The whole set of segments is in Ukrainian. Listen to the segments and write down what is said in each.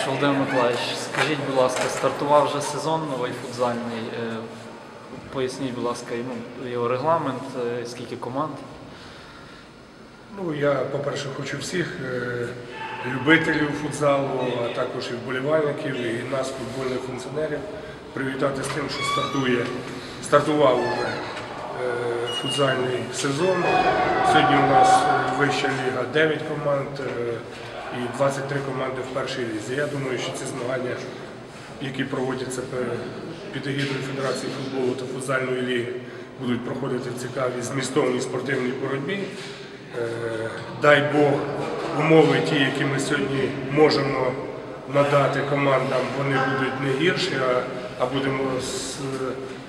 Що Володимир Миколаївич, скажіть, будь ласка, стартував вже сезон новий футзальний. Е, Поясніть, будь ласка, йому його регламент, е, скільки команд. Ну, я, по-перше, хочу всіх е, любителів футзалу, а також і вболівальників, і нас, футбольних функціонерів, привітати з тим, що стартує, стартував вже е, футзальний сезон. Сьогодні у нас вища ліга 9 команд і 23 команди в першій лізі. Я думаю, що ці змагання, які проводяться під егідою Федерації футболу та футзальної ліги, будуть проходити в цікавій змістовній спортивній боротьбі. Е, Дай Бог, умови ті, які ми сьогодні можемо надати командам, вони будуть не гірші, а, будемо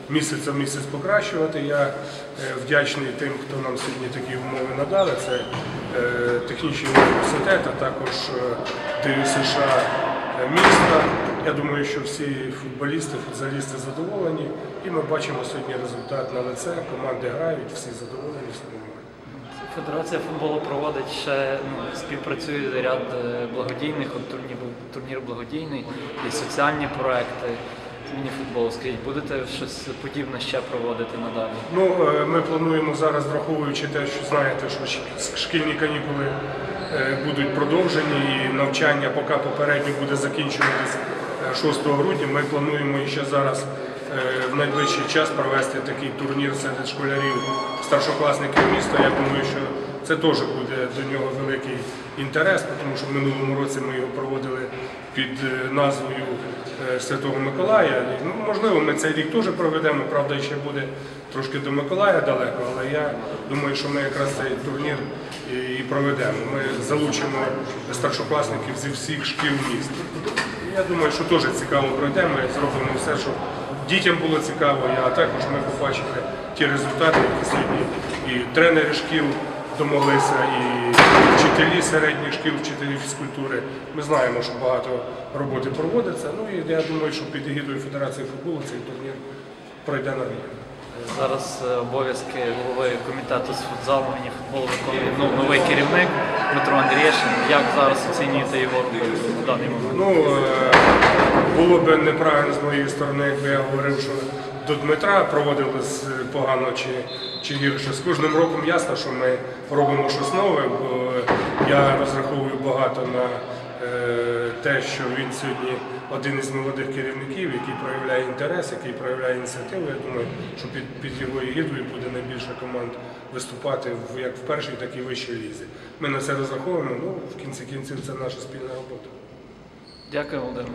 місяця в місяць покращувати. Я е, вдячний тим, хто нам сьогодні такі умови надали. Це е, технічний університет, а також е, ДЮСШ е, міста. Я думаю, що всі футболісти, футзалісти задоволені, і ми бачимо сьогодні результат на лице. Команди грають, всі задоволені, нормально. Федерація футболу проводить ще ну, співпрацює ряд благодійних, от турнір, турнір благодійний і соціальні проекти міні-футболу. Скажіть, будете щось подібне ще проводити надалі? Ну, е, ми плануємо зараз, враховуючи те, що знаєте, що шкільні канікули е, будуть продовжені і навчання поки попередньо буде закінчено десь е, 6 грудня. Ми плануємо ще зараз в найближчий час провести такий турнір серед школярів старшокласників міста. Я думаю, що це теж буде до нього великий інтерес, тому що в минулому році ми його проводили під е, назвою е, Святого Миколая. Ну, можливо, ми цей рік теж проведемо, правда, ще буде трошки до Миколая далеко, але я думаю, що ми якраз цей турнір і проведемо. Ми залучимо старшокласників зі всіх шкіл міста. Я думаю, що теж цікаво пройдемо зробимо все, щоб дітям було цікаво, а також ми побачили ті результати, які сьогодні і тренери шкіл домоглися, і вчителі середніх шкіл, вчителі фізкультури. Ми знаємо, що багато роботи проводиться. Ну і я думаю, що під егідою Федерації футболу цей турнір пройде нормально. Зараз е, обов'язки голови комітету з футзалу міні-футболу виконує ну, новий керівник Дмитро Андрієшин. Як зараз оцінюєте його в даний момент? Ну, е, було б неправильно з моєї сторони, якби я говорив, що до Дмитра проводилось е, погано чи, чи гірше. З кожним роком ясно, що ми робимо щось нове, бо я розраховую багато на е, те, що він сьогодні один із молодих керівників, який проявляє інтерес, який проявляє ініціативу. Я думаю, що під, під його егідою буде найбільше команд виступати в, як в першій, так і вищій лізі. Ми на це розраховуємо. Ну, в кінці кінців це наша спільна робота. Дякую, Володимир.